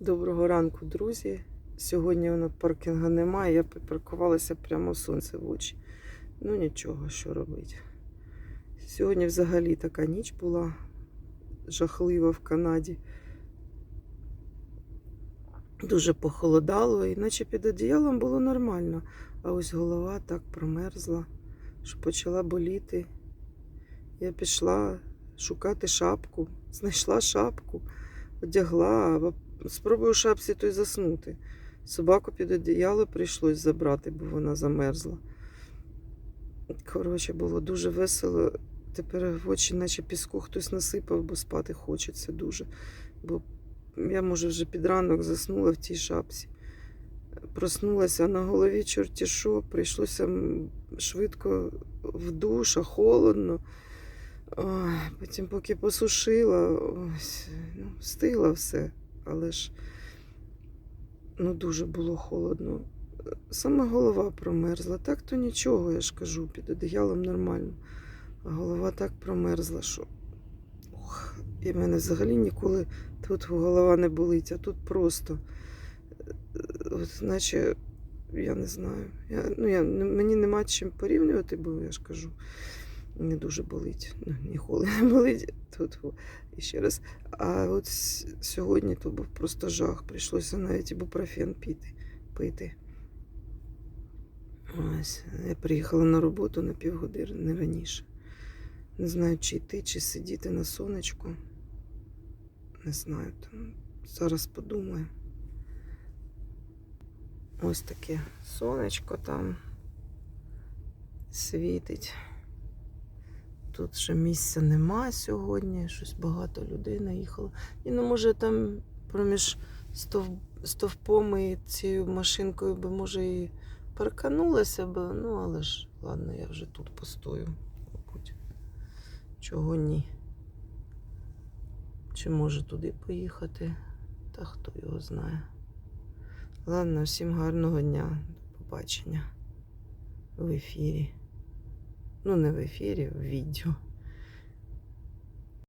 Доброго ранку, друзі. Сьогодні воно паркінга немає, я припаркувалася прямо сонце в очі. Ну нічого, що робити. Сьогодні взагалі така ніч була жахлива в Канаді. Дуже похолодало, і наче під одіялом було нормально. А ось голова так промерзла, що почала боліти. Я пішла шукати шапку, знайшла шапку, одягла, спробую шапці то й заснути. Собаку під одіяло прийшлось забрати, бо вона замерзла. Коротше, було дуже весело. Тепер в очі, наче піску хтось насипав, бо спати хочеться дуже. Бо я, може, вже під ранок заснула в тій шапці. Проснулася на голові чорті що, прийшлося швидко в душ, а холодно. Ой, потім, поки посушила, ось, ну, встигла все, але ж ну, дуже було холодно. Саме голова промерзла. Так то нічого, я ж кажу, під одіялом нормально. А голова так промерзла, що Ох, і в мене взагалі ніколи тут голова не болить, а тут просто, е, от, наче, я не знаю. Я, ну, я, мені нема чим порівнювати, бо я ж кажу, не дуже болить. Ну, ніколи не болить. Тут, і ще раз. А от сьогодні то був просто жах. Прийшлося навіть ібупрофен піти, пити. Ось, я приїхала на роботу на півгодини не раніше. Не знаю, чи йти, чи сидіти на сонечку. Не знаю. Там. Зараз подумаю. Ось таке сонечко там світить. Тут ще місця нема сьогодні, щось багато людей наїхало. І ну, може там проміж стов... стовпом і цією машинкою би, може, і парканулася б, ну але ж, ладно, я вже тут постою, мабуть. Чого ні? Чи може туди поїхати? Та хто його знає. Ладно, всім гарного дня. До побачення в ефірі. Ну, не в ефірі, в відео.